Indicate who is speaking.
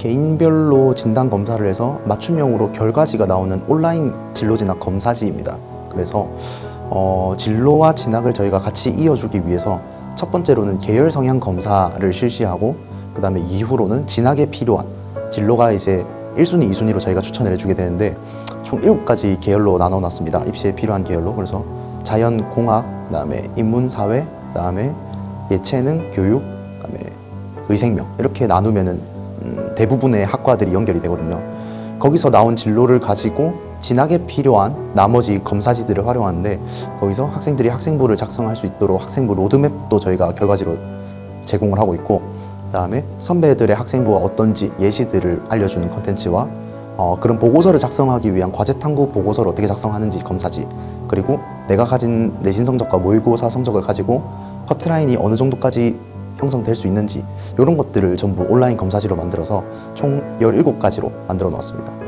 Speaker 1: 개인별로 진단 검사를 해서 맞춤형으로 결과지가 나오는 온라인 진로 진학 검사지입니다. 그래서 어, 진로와 진학을 저희가 같이 이어주기 위해서 첫 번째로는 계열 성향 검사를 실시하고 그 다음에 이후로는 진학에 필요한 진로가 이제 1순위, 2순위로 저희가 추천을 해주게 되는데 총 7가지 계열로 나눠놨습니다. 입시에 필요한 계열로. 그래서 자연, 공학, 그 다음에 인문, 사회, 그 다음에 예체능, 교육, 그 다음에 의생명 이렇게 나누면은 음, 대부분의 학과들이 연결이 되거든요. 거기서 나온 진로를 가지고 진학에 필요한 나머지 검사지들을 활용하는데 거기서 학생들이 학생부를 작성할 수 있도록 학생부 로드맵도 저희가 결과지로 제공을 하고 있고 그다음에 선배들의 학생부가 어떤지 예시들을 알려주는 컨텐츠와 어, 그런 보고서를 작성하기 위한 과제 탐구 보고서를 어떻게 작성하는지 검사지 그리고 내가 가진 내신 성적과 모의고사 성적을 가지고 커트라인이 어느 정도까지 형성될 수 있는지 이런 것들을 전부 온라인 검사지로 만들어서 총 17가지로 만들어 놓았습니다.